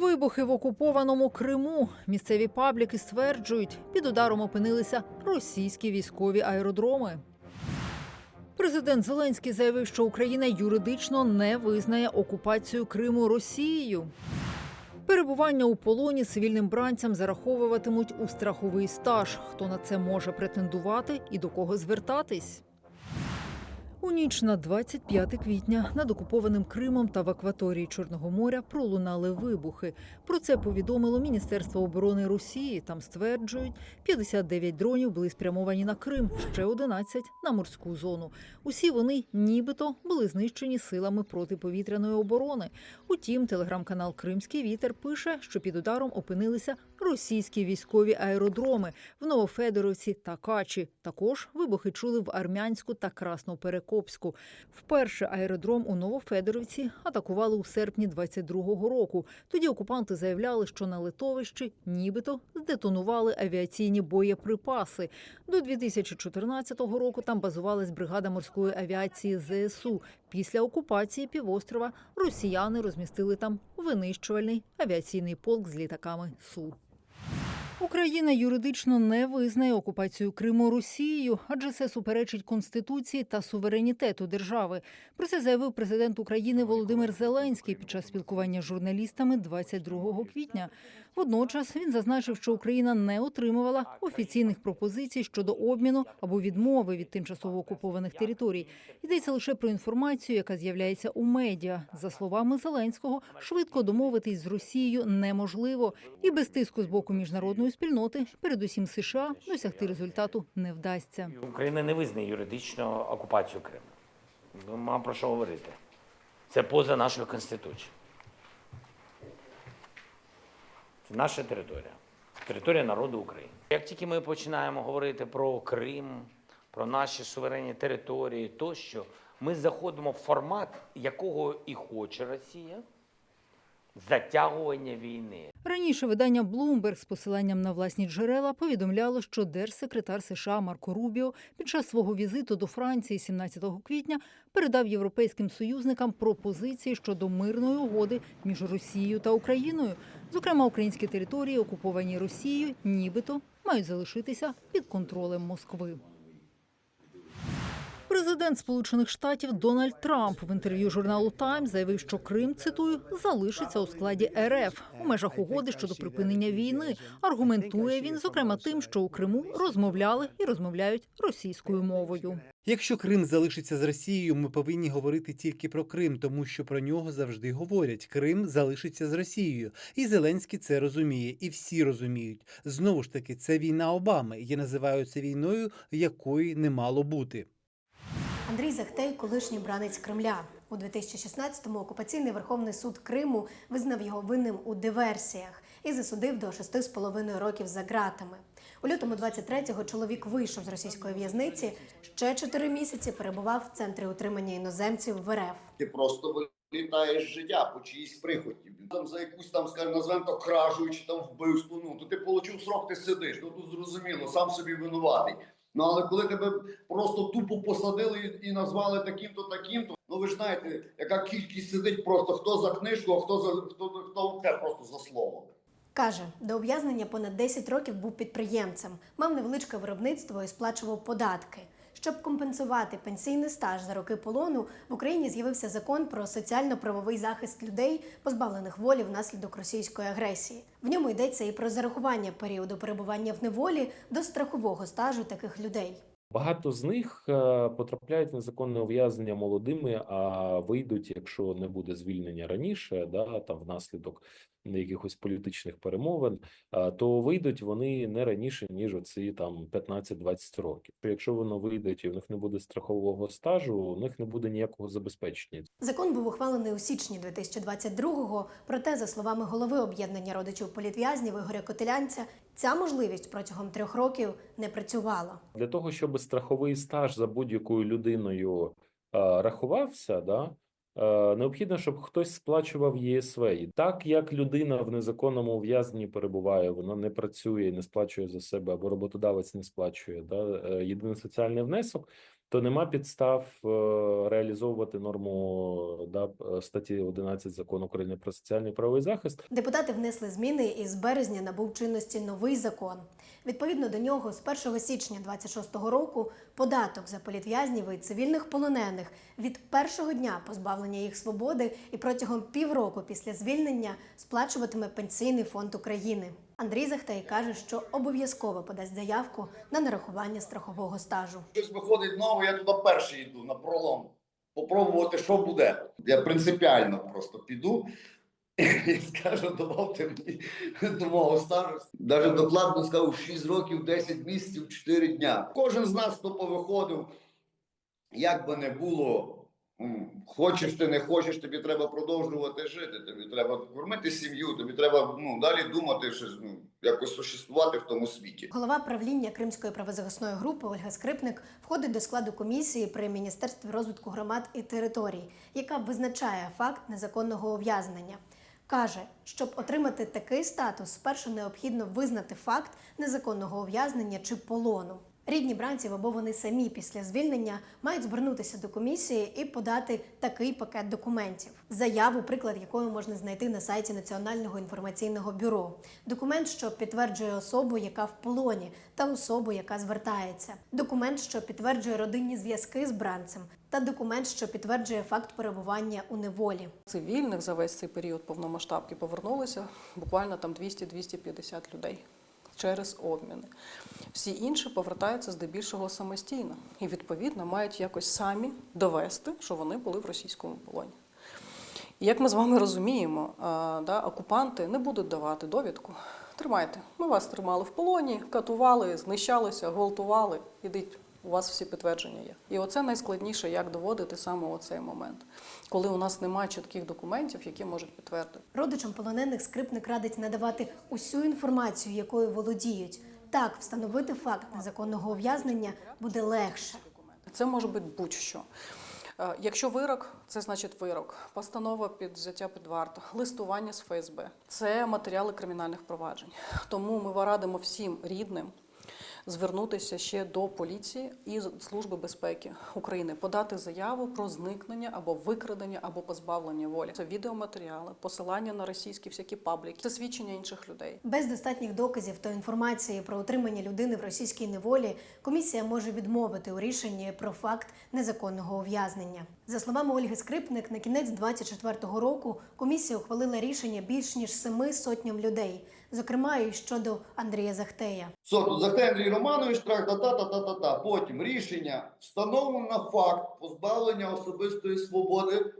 Вибухи в окупованому Криму. Місцеві пабліки стверджують, під ударом опинилися російські військові аеродроми. Президент Зеленський заявив, що Україна юридично не визнає окупацію Криму Росією. Перебування у полоні цивільним бранцям зараховуватимуть у страховий стаж. Хто на це може претендувати і до кого звертатись? У ніч на 25 квітня над окупованим Кримом та в акваторії Чорного моря пролунали вибухи. Про це повідомило Міністерство оборони Росії. Там стверджують, 59 дронів були спрямовані на Крим, ще 11 – на морську зону. Усі вони нібито були знищені силами протиповітряної оборони. Утім, телеграм-канал Кримський вітер пише, що під ударом опинилися російські військові аеродроми в Новофедоровці та Качі. Також вибухи чули в Армянську та Красноперекопську. Вперше аеродром у Новофедоровці атакували у серпні 22-го року. Тоді окупанти заявляли, що на литовищі нібито здетонували авіаційні боєприпаси. До 2014 року там базувалась бригада морської авіації ЗСУ. Після окупації півострова росіяни розмістили там винищувальний авіаційний полк з літаками Су. Україна юридично не визнає окупацію Криму Росією, адже це суперечить конституції та суверенітету держави. Про це заявив президент України Володимир Зеленський під час спілкування з журналістами 22 квітня. Водночас він зазначив, що Україна не отримувала офіційних пропозицій щодо обміну або відмови від тимчасово окупованих територій. Йдеться лише про інформацію, яка з'являється у медіа. За словами Зеленського, швидко домовитись з Росією неможливо, і без тиску з боку міжнародної спільноти, передусім США, досягти результату не вдасться. Україна не визнає юридично окупацію Криму. Нема про що говорити. Це поза нашою конституцією. Це наша територія, територія народу України. Як тільки ми починаємо говорити про Крим, про наші суверенні території, тощо, ми заходимо в формат, якого і хоче Росія затягування війни. Раніше видання Bloomberg з посиланням на власні джерела повідомляло, що держсекретар США Марко Рубіо під час свого візиту до Франції 17 квітня передав європейським союзникам пропозиції щодо мирної угоди між Росією та Україною. Зокрема, українські території, окуповані Росією, нібито мають залишитися під контролем Москви. Президент Сполучених Штатів Дональд Трамп в інтерв'ю журналу Таймс заявив, що Крим цитую залишиться у складі РФ у межах угоди щодо припинення війни. Аргументує він зокрема тим, що у Криму розмовляли і розмовляють російською мовою. Якщо Крим залишиться з Росією, ми повинні говорити тільки про Крим, тому що про нього завжди говорять. Крим залишиться з Росією, і Зеленський це розуміє, і всі розуміють. Знову ж таки, це війна Обами. Я називаю це війною, якої не мало бути. Андрій Захтей, колишній бранець Кремля. У 2016-му окупаційний Верховний суд Криму визнав його винним у диверсіях і засудив до 6,5 років за ґратами. У лютому 23-го чоловік вийшов з російської в'язниці. Ще 4 місяці перебував в центрі утримання іноземців в РФ. Ти просто вилітаєш життя по чиїсь приході. Там за якусь там, скажімо, назвемо то кражу чи там вбивство. Ну то ти отримав срок, ти сидиш. Ну тут зрозуміло, сам собі винуватий. Ну але коли тебе просто тупо посадили і назвали таким-то, таким-то, ну ви ж знаєте, яка кількість сидить просто хто за книжку, а хто за хто, хто просто за слово. Каже, до ув'язнення понад 10 років був підприємцем, мав невеличке виробництво і сплачував податки. Щоб компенсувати пенсійний стаж за роки полону, в Україні з'явився закон про соціально-правовий захист людей, позбавлених волі внаслідок російської агресії. В ньому йдеться і про зарахування періоду перебування в неволі до страхового стажу таких людей. Багато з них е, потрапляють в незаконне ув'язнення молодими, а вийдуть, якщо не буде звільнення раніше, да там внаслідок якихось політичних перемовин, е, то вийдуть вони не раніше ніж оці там 15-20 років. Якщо воно вийдуть і в них не буде страхового стажу, у них не буде ніякого забезпечення. Закон був ухвалений у січні 2022-го, проте, за словами голови об'єднання родичів політв'язнів Ігоря Котелянця, ця можливість протягом трьох років не працювала. Для того щоб страховий стаж за будь-якою людиною е, рахувався, да. е, Необхідно, щоб хтось сплачував ЄСВ. І так як людина в незаконному ув'язненні перебуває, вона не працює, не сплачує за себе, або роботодавець не сплачує да, е, єдиний соціальний внесок, то нема підстав е, реалізовувати норму да, е, статті 11 закону України про соціальний правовий захист. Депутати внесли зміни і з березня набув чинності новий закон. Відповідно до нього, з 1 січня 26-го року податок за політв'язнів і цивільних полонених від першого дня позбавлення їх свободи і протягом півроку після звільнення сплачуватиме Пенсійний фонд України. Андрій Захтей каже, що обов'язково подасть заявку на нарахування страхового стажу. Щось виходить нове, я туди перший йду на пролом. Попробувати, що буде. Я принципіально просто піду і скажу, добавте мені до мого стажу. Навіть докладно сказав 6 років, 10 місяців, 4 дня. Кожен з нас, хто повиходив, як би не було, хочеш ти не хочеш, тобі треба продовжувати жити. Тобі треба кормити сім'ю, тобі треба ну, далі думати, щось, ну, якось существувати в тому світі. Голова правління Кримської правозахисної групи Ольга Скрипник входить до складу комісії при Міністерстві розвитку громад і територій, яка визначає факт незаконного ув'язнення. Каже, щоб отримати такий статус, спершу необхідно визнати факт незаконного ув'язнення чи полону. Рідні бранців або вони самі після звільнення мають звернутися до комісії і подати такий пакет документів. Заяву, приклад якої можна знайти на сайті Національного інформаційного бюро. Документ, що підтверджує особу, яка в полоні, та особу, яка звертається. Документ, що підтверджує родинні зв'язки з бранцем, та документ, що підтверджує факт перебування у неволі. Цивільних за весь цей період повномасштабки повернулося буквально там 200-250 людей через обміни. Всі інші повертаються здебільшого самостійно і, відповідно, мають якось самі довести, що вони були в російському полоні. І як ми з вами розуміємо, да, окупанти не будуть давати довідку. Тримайте, ми вас тримали в полоні, катували, знищалися, гвалтували. Ідіть, у вас всі підтвердження є. І оце найскладніше, як доводити саме оцей момент, коли у нас немає чітких документів, які можуть підтвердити. Родичам полонених скрипник радить надавати усю інформацію, якою володіють. Так, встановити факт незаконного ув'язнення буде легше. Це може бути будь-що. Е, Якщо вирок, це значить вирок, постанова під взяття під варту, листування з ФСБ це матеріали кримінальних проваджень. Тому ми радимо всім рідним звернутися ще до поліції і Служби безпеки України, подати заяву про зникнення або викрадення або позбавлення волі. Це відеоматеріали, посилання на російські всякі пабліки, це свідчення інших людей. Без достатніх доказів та інформації про утримання людини в російській неволі комісія може відмовити у рішенні про факт незаконного ув'язнення. За словами Ольги Скрипник, на кінець 24-го року комісія ухвалила рішення більш ніж семи сотням людей, зокрема і щодо Андрія Захтея. Тут Захтей Андрій Романович, трак, та та та та та та Потім рішення встановлено факт позбавлення особистої свободи.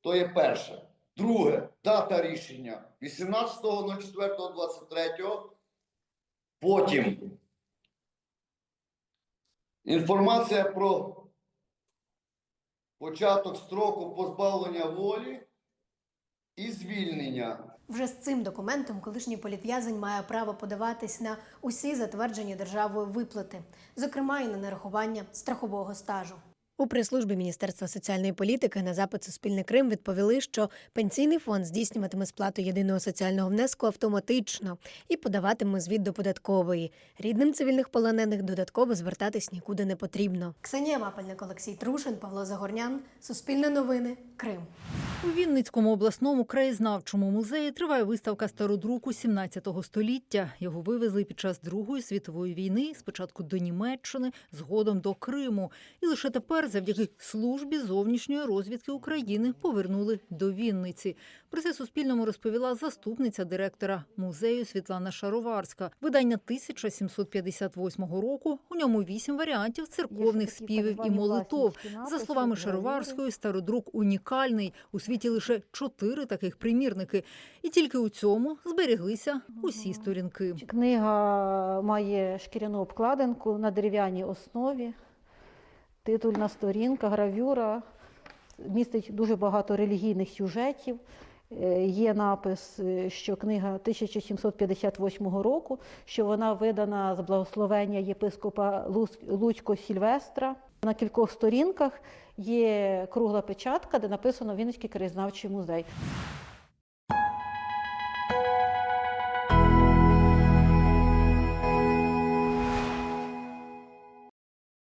То є перше. Друге, дата рішення 18.04.23. Потім інформація про початок строку позбавлення волі і звільнення. Вже з цим документом колишній політв'язень має право подаватись на усі затверджені державою виплати, зокрема і на нарахування страхового стажу. У прес-службі Міністерства соціальної політики на запит Суспільне Крим відповіли, що пенсійний фонд здійснюватиме сплату єдиного соціального внеску автоматично і подаватиме звіт до податкової. Рідним цивільних полонених додатково звертатись нікуди не потрібно. Ксенія Мапельник, Олексій Трушин, Павло Загорнян, Суспільне новини, Крим. У Вінницькому обласному краєзнавчому музеї триває виставка стародруку 17 століття. Його вивезли під час Другої світової війни, спочатку до Німеччини, згодом до Криму. І лише тепер, завдяки службі зовнішньої розвідки України, повернули до Вінниці. Про це Суспільному розповіла заступниця директора музею Світлана Шароварська. Видання 1758 року. У ньому вісім варіантів церковних співів і молитов. За словами Шароварської, стародрук унікальний. У світі лише чотири таких примірники, і тільки у цьому збереглися усі сторінки. Книга має шкіряну обкладинку на дерев'яній основі, титульна сторінка, гравюра, містить дуже багато релігійних сюжетів. Е, Є напис, е, що книга 1758 року, що вона видана з благословення єпископа Луцько Сільвестра. На кількох сторінках є кругла печатка, де написано Вінницький краєзнавчий музей.